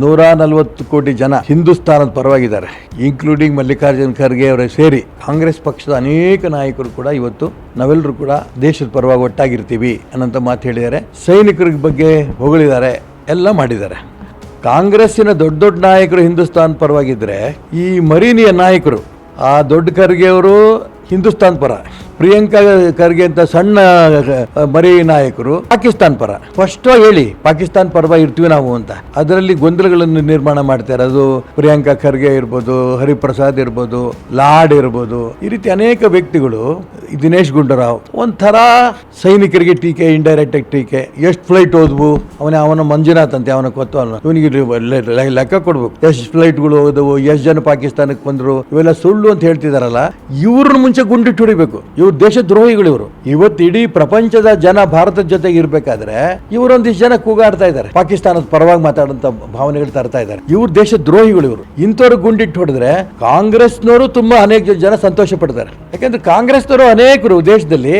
ನೂರ ನಲವತ್ತು ಕೋಟಿ ಜನ ಹಿಂದೂಸ್ತಾನದ ಪರವಾಗಿದ್ದಾರೆ. ಇನ್ಕ್ಲೂಡಿಂಗ್ ಮಲ್ಲಿಕಾರ್ಜುನ್ ಖರ್ಗೆ ಅವರ ಸೇರಿ ಕಾಂಗ್ರೆಸ್ ಪಕ್ಷದ ಅನೇಕ ನಾಯಕರು ಕೂಡ ಇವತ್ತು, ನಾವೆಲ್ಲರೂ ಕೂಡ ದೇಶದ ಪರವಾಗಿ ಒಟ್ಟಾಗಿರ್ತೀವಿ ಅನ್ನೋಂಥ ಮಾತು ಹೇಳಿದ್ದಾರೆ. ಸೈನಿಕರ ಬಗ್ಗೆ ಹೊಗಳಿದ್ದಾರೆ, ಎಲ್ಲ ಮಾಡಿದ್ದಾರೆ. ಕಾಂಗ್ರೆಸ್ಸಿನ ದೊಡ್ಡ ದೊಡ್ಡ ನಾಯಕರು ಹಿಂದೂಸ್ತಾನ್ ಪರವಾಗಿದ್ದರೆ ಈ ಮರೀನಿಯ ನಾಯಕರು, ಆ ದೊಡ್ಡ ಖರ್ಗೆ ಅವರು ಹಿಂದೂಸ್ತಾನ್ ಪರ. ಪ್ರಿಯಾಂಕಾ ಖರ್ಗೆ ಅಂತ ಸಣ್ಣ ಮರಿ ನಾಯಕರು ಪಾಕಿಸ್ತಾನ್ ಪರ. ಫಸ್ಟ್ ಹೇಳಿ, ಪಾಕಿಸ್ತಾನ್ ಪರವಾಗಿ ಇರ್ತೀವಿ ನಾವು ಅಂತ. ಅದರಲ್ಲಿ ಗೊಂದಲಗಳನ್ನು ನಿರ್ಮಾಣ ಮಾಡ್ತಾರೆ. ಅದು ಪ್ರಿಯಾಂಕಾ ಖರ್ಗೆ ಇರ್ಬೋದು, ಹರಿಪ್ರಸಾದ್ ಇರ್ಬೋದು, ಲಾಡ್ ಇರ್ಬೋದು. ಈ ರೀತಿ ಅನೇಕ ವ್ಯಕ್ತಿಗಳು ದಿನೇಶ್ ಗುಂಡೂರಾವ್, ಒಂಥರ ಸೈನಿಕರಿಗೆ ಟೀಕೆ ಇಂಡೈರೆಕ್ಟ್ ಟೀಕೆ. ಎಷ್ಟು ಫ್ಲೈಟ್ ಹೋದ್ವು? ಅವನ ಅವನ ಮಂಜುನಾಥ್ ಅಂತೆ, ಅವನ ಕೊತ್ತು ಅವನು ಇವನಿಗೆ ಲೆಕ್ಕ ಕೊಡ್ಬೇಕು. ಎಷ್ಟು ಫ್ಲೈಟ್ಗಳು ಹೋದವು? ಎಷ್ಟು ಜನ ಪಾಕಿಸ್ತಾನಕ್ಕೆ ಬಂದರು? ಇವೆಲ್ಲ ಸುಳ್ಳು ಅಂತ ಹೇಳ್ತಿದಾರಲ್ಲ, ಇವ್ರನ್ನ ಮುಂಚೆ ಗುಂಡಿಟ್ಟು ಹೊಡಿಬೇಕು. ಇವ್ರು ದೇಶ ದ್ರೋಹಿಗಳು ಇವರು. ಇವತ್ತು ಇಡೀ ಪ್ರಪಂಚದ ಜನ ಭಾರತದ ಜೊತೆಗೆ ಇರ್ಬೇಕಾದ್ರೆ ಇವರೊಂದಿಷ್ಟು ಜನ ಕೂಗಾಡ್ತಾ ಇದ್ದಾರೆ. ಪಾಕಿಸ್ತಾನದ ಪರವಾಗಿ ಮಾತಾಡುವಂತ ಭಾವನೆಗಳು ತರ್ತಾ ಇದ್ದಾರೆ. ಇವ್ರು ದೇಶ ದ್ರೋಹಿಗಳು ಇವರು. ಇಂಥವ್ರು ಗುಂಡಿಟ್ಟು ಹೊಡೆದ್ರೆ ಕಾಂಗ್ರೆಸ್ನವರು ತುಂಬಾ ಅನೇಕ ಜನ ಸಂತೋಷ ಪಡ್ತಾರೆ. ಯಾಕಂದ್ರೆ ಕಾಂಗ್ರೆಸ್ನವರು ಅನೇಕರು ದೇಶದಲ್ಲಿ